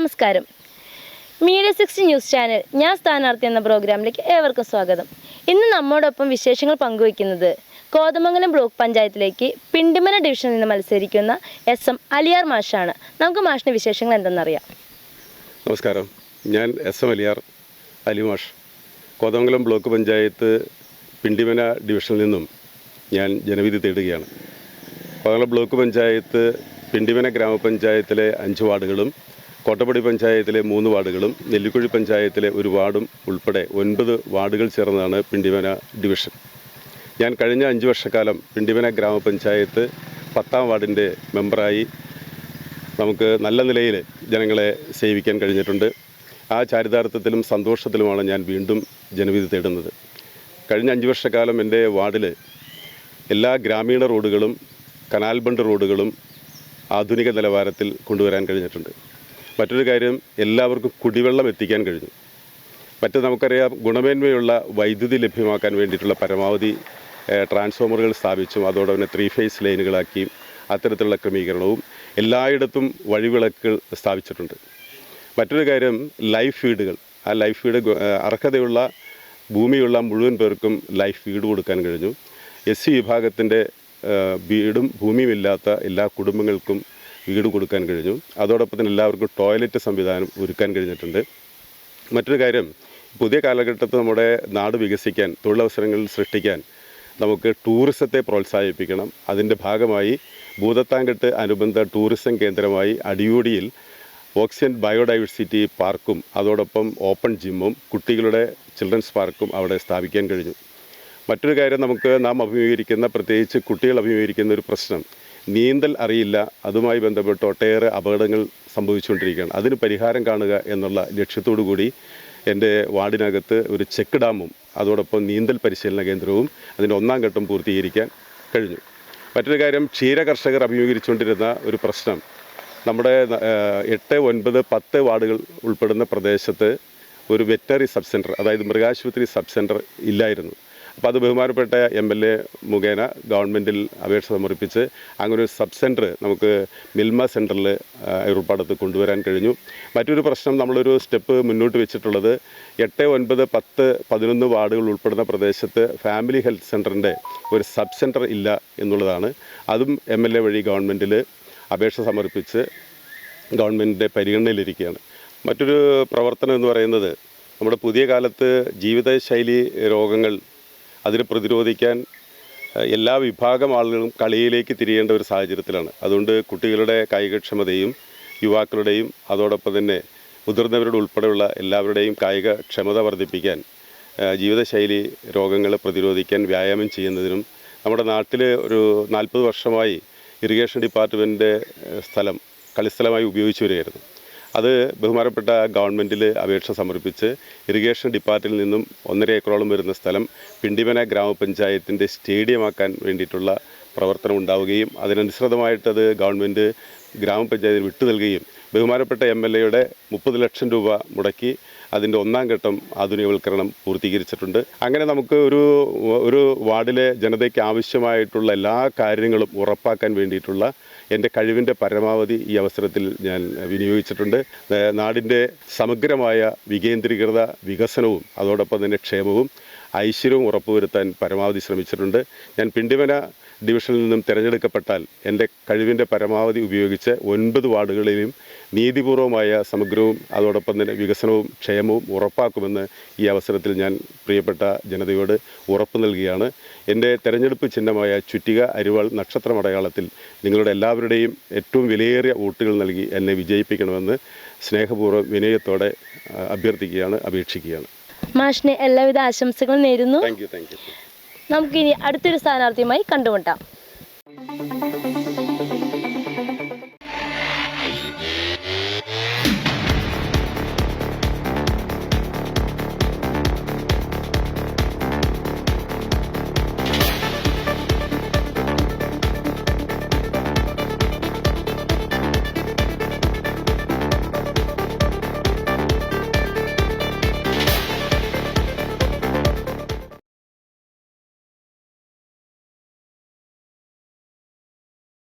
നമസ്കാരം. Media six news channel ഞാൻ സ്ഥാനാർത്ഥി എന്ന പ്രോഗ്രാമിലേക്ക് ഏവർക്കും സ്വാഗതം. ഇന്ന് നമ്മോടൊപ്പം വിശേഷങ്ങൾ പങ്കുവയ്ക്കുന്നത് കോതമംഗലം ബ്ലോക്ക് പഞ്ചായത്തിലേക്ക് പിണ്ടിമന ഡിവിഷനിൽ നിന്ന് മത്സരിക്കുന്ന എസ് എം അലിയാർ മാഷാണ്. നമുക്ക് മാഷിന്റെ വിശേഷങ്ങൾ എന്തെന്നറിയാം. നമസ്കാരം. ഞാൻ എസ് എം അലിയാർ അലിമാഷ് കോതമംഗലം ബ്ലോക്ക് പഞ്ചായത്ത് പിണ്ടിമന ഡിവിഷനിൽ നിന്നും ഞാൻ ജനവിധി തേടുകയാണ്. കോതമംഗലം ബ്ലോക്ക് പഞ്ചായത്ത് പിണ്ടിമന ഗ്രാമപഞ്ചായത്തിലെ അഞ്ച് വാർഡുകളും കോട്ടപ്പടി പഞ്ചായത്തിലെ മൂന്ന് വാർഡുകളും നെല്ലിക്കുഴി പഞ്ചായത്തിലെ ഒരു വാർഡും ഉൾപ്പെടെ ഒൻപത് വാർഡുകൾ ചേർന്നതാണ് പിണ്ടിമന ഡിവിഷൻ. ഞാൻ കഴിഞ്ഞ അഞ്ച് വർഷക്കാലം പിണ്ടിമന ഗ്രാമപഞ്ചായത്ത് പത്താം വാർഡിന്റെ മെമ്പറായി നമുക്ക് നല്ല നിലയിൽ ജനങ്ങളെ സേവിക്കാൻ കഴിഞ്ഞിട്ടുണ്ട്. ആ ചാരിതാർത്ഥത്തിലും സന്തോഷത്തിലുമാണ് ഞാൻ വീണ്ടും ജനവിധി തേടുന്നത്. കഴിഞ്ഞ അഞ്ച് വർഷക്കാലം എന്റെ വാർഡിൽ എല്ലാ ഗ്രാമീണ റോഡുകളും കനാൽ ബണ്ട് റോഡുകളും ആധുനിക നിലവാരത്തിൽ കൊണ്ടുവരാൻ കഴിഞ്ഞിട്ടുണ്ട്. മറ്റൊരു കാര്യം എല്ലാവർക്കും കുടിവെള്ളം എത്തിക്കാൻ കഴിഞ്ഞു. മറ്റ് നമുക്കറിയാം ഗുണമേന്മയുള്ള വൈദ്യുതി ലഭ്യമാക്കാൻ വേണ്ടിയിട്ടുള്ള പരമാവധി ട്രാൻസ്ഫോമറുകൾ സ്ഥാപിച്ചും അതോടൊപ്പം ത്രീ ഫേസ് ലൈനുകളാക്കിയും അത്തരത്തിലുള്ള ക്രമീകരണവും എല്ലായിടത്തും വഴിവിളക്കുകൾ സ്ഥാപിച്ചിട്ടുണ്ട്. മറ്റൊരു കാര്യം ലൈഫ് ഫീഡുകൾ ആ ലൈഫ് ഫീഡ് അർഹതയുള്ള ഭൂമിയുള്ള മുഴുവൻ പേർക്കും ലൈഫ് ഫീഡ് കൊടുക്കാൻ കഴിഞ്ഞു. എസ് സി വിഭാഗത്തിന്റെ വീടും ഭൂമിയുമില്ലാത്ത എല്ലാ കുടുംബങ്ങൾക്കും വീട് കൊടുക്കാൻ കഴിഞ്ഞു. അതോടൊപ്പം തന്നെ എല്ലാവർക്കും ടോയ്ലറ്റ് സംവിധാനം ഒരുക്കാൻ കഴിഞ്ഞിട്ടുണ്ട്. മറ്റൊരു കാര്യം പുതിയ കാലഘട്ടത്തിൽ നമ്മുടെ നാട് വികസിക്കാൻ തൊഴിലവസരങ്ങൾ സൃഷ്ടിക്കാൻ നമുക്ക് ടൂറിസത്തെ പ്രോത്സാഹിപ്പിക്കണം. അതിന്റെ ഭാഗമായി ഭൂതത്താങ്കെട്ട് അനുബന്ധ ടൂറിസം കേന്ദ്രമായി അടിയോടിയിൽ ഓക്സിജൻ ബയോഡൈവേഴ്സിറ്റി പാർക്കും അതോടൊപ്പം ഓപ്പൺ ജിമ്മും കുട്ടികളുടെ ചിൽഡ്രൻസ് പാർക്കും അവിടെ സ്ഥാപിക്കാൻ കഴിഞ്ഞു. മറ്റൊരു കാര്യം നമുക്ക് നാം അഭിമുഖീകരിക്കുന്ന പ്രത്യേകിച്ച് കുട്ടികൾ അഭിമുഖീകരിക്കുന്ന ഒരു പ്രശ്നം നീന്തൽ അറിയില്ല. അതുമായി ബന്ധപ്പെട്ട് ഒട്ടേറെ അപകടങ്ങൾ സംഭവിച്ചുകൊണ്ടിരിക്കുകയാണ്. അതിന് പരിഹാരം കാണുക എന്നുള്ള ലക്ഷ്യത്തോടു കൂടി എന്റെ വാർഡിനകത്ത് ഒരു ചെക്ക് ഡാമും അതോടൊപ്പം നീന്തൽ പരിശീലന കേന്ദ്രവും അതിന്റെ ഒന്നാം ഘട്ടം പൂർത്തീകരിക്കാൻ കഴിഞ്ഞു. മറ്റൊരു കാര്യം ക്ഷീര കർഷകർ അഭിമുഖീകരിച്ചുകൊണ്ടിരുന്ന ഒരു പ്രശ്നം. നമ്മുടെ എട്ട് ഒൻപത് പത്ത് വാർഡുകൾ ഉൾപ്പെടുന്ന പ്രദേശത്ത് ഒരു വെറ്ററി സബ് സെന്റർ അതായത് മൃഗാശുപത്രി സബ് സെന്റർ ഇല്ലായിരുന്നു. അപ്പോൾ അത് ബഹുമാനപ്പെട്ട എം എൽ എ മുഖേന ഗവൺമെന്റിൽ അപേക്ഷ സമർപ്പിച്ച് അങ്ങനെ ഒരു സബ് സെന്റർ നമുക്ക് മിൽമ സെന്ററിൽ ഏർപ്പാടത്ത് കൊണ്ടുവരാൻ കഴിഞ്ഞു. മറ്റൊരു പ്രശ്നം നമ്മളൊരു സ്റ്റെപ്പ് മുന്നോട്ട് വെച്ചിട്ടുള്ളത് എട്ട് ഒൻപത് പത്ത് പതിനൊന്ന് വാർഡുകൾ ഉൾപ്പെടുന്ന പ്രദേശത്ത് ഫാമിലി ഹെൽത്ത് സെന്ററിന്റെ ഒരു സബ് സെന്റർ ഇല്ല എന്നുള്ളതാണ്. അതും എം എൽ എ വഴി ഗവൺമെന്റിൽ അപേക്ഷ സമർപ്പിച്ച് ഗവൺമെന്റിന്റെ പരിഗണനയിലിരിക്കുകയാണ്. മറ്റൊരു പ്രവർത്തനം എന്ന് പറയുന്നത് നമ്മുടെ പുതിയ കാലത്ത് ജീവിതശൈലി രോഗങ്ങൾ അതിനെ പ്രതിരോധിക്കാൻ എല്ലാ വിഭാഗം ആളുകളും കളിയിലേക്ക് തിരിയേണ്ട ഒരു സാഹചര്യത്തിലാണ്. അതുകൊണ്ട് കുട്ടികളുടെ കായികക്ഷമതയും യുവാക്കളുടെയും അതോടൊപ്പം തന്നെ മുതിർന്നവരുടെ ഉൾപ്പെടെയുള്ള എല്ലാവരുടെയും കായിക ക്ഷമത വർദ്ധിപ്പിക്കാൻ ജീവിതശൈലി രോഗങ്ങളെ പ്രതിരോധിക്കാൻ വ്യായാമം ചെയ്യുന്നതിനും നമ്മുടെ നാട്ടിൽ ഒരു നാൽപ്പത് വർഷമായി ഇറിഗേഷൻ ഡിപ്പാർട്ട്മെന്റിന്റെ സ്ഥലം കളിസ്ഥലമായി ഉപയോഗിച്ചു വരികയായിരുന്നു. അത് ബഹുമാനപ്പെട്ട ഗവൺമെന്റിൽ അപേക്ഷ സമർപ്പിച്ച് ഇറിഗേഷൻ ഡിപ്പാർട്ടിൽ നിന്നും ഒന്നര ഏക്കറോളം വരുന്ന സ്ഥലം പിണ്ടിമന ഗ്രാമപഞ്ചായത്തിന്റെ സ്റ്റേഡിയമാക്കാൻ വേണ്ടിയിട്ടുള്ള പ്രവർത്തനം ഉണ്ടാവുകയും അതിനനുസൃതമായിട്ടത് ഗവൺമെന്റ് ഗ്രാമപഞ്ചായത്തിന് വിട്ടു നൽകുകയും ബഹുമാനപ്പെട്ട എം എൽ എയുടെ മുപ്പത് ലക്ഷം രൂപ മുടക്കി അതിന്റെ ഒന്നാം ഘട്ടം ആധുനികവൽക്കരണം പൂർത്തീകരിച്ചിട്ടുണ്ട്. അങ്ങനെ നമുക്ക് ഒരു ഒരു വാർഡിലെ ജനതയ്ക്ക് ആവശ്യമായിട്ടുള്ള എല്ലാ കാര്യങ്ങളും ഉറപ്പാക്കാൻ വേണ്ടിയിട്ടുള്ള എന്റെ കഴിവിന്റെ പരമാവധി ഈ അവസരത്തിൽ ഞാൻ വിനിയോഗിച്ചിട്ടുണ്ട്. നാടിന്റെ സമഗ്രമായ വികേന്ദ്രീകൃത വികസനവും അതോടൊപ്പം തന്നെ ക്ഷേമവും ഐശ്വര്യവും ഉറപ്പുവരുത്താൻ പരമാവധി ശ്രമിച്ചിട്ടുണ്ട്. ഞാൻ പിണ്ടിമന ഡിവിഷനിൽ നിന്നും തിരഞ്ഞെടുക്കപ്പെട്ടാൽ എന്റെ കഴിവിന്റെ പരമാവധി ഉപയോഗിച്ച് ഒൻപത് വാർഡുകളിലും നീതിപൂർവമായ സമഗ്രവും അതോടൊപ്പം തന്നെ വികസനവും ക്ഷേമവും ഉറപ്പാക്കുമെന്ന് ഈ അവസരത്തിൽ ഞാൻ പ്രിയപ്പെട്ട ജനതയോട് ഉറപ്പ് നൽകുകയാണ്. എന്റെ തെരഞ്ഞെടുപ്പ് ചിഹ്നമായ ചുറ്റിക അരിവാൾ നക്ഷത്രമടയാളത്തിൽ നിങ്ങളുടെ എല്ലാവരുടെയും ഏറ്റവും വിലയേറിയ വോട്ടുകൾ നൽകി എന്നെ വിജയിപ്പിക്കണമെന്ന് സ്നേഹപൂർവം വിനയത്തോടെ അഭ്യർത്ഥിക്കുകയാണ് അപേക്ഷിക്കുകയാണ്. മാഷിന് എല്ലാവിധ ആശംസകളും നേരുന്നു. Thank you thank you. നമുക്കിനി അടുത്തൊരു സ്ഥാനാർത്ഥിയുമായി കണ്ടുമുട്ടാം.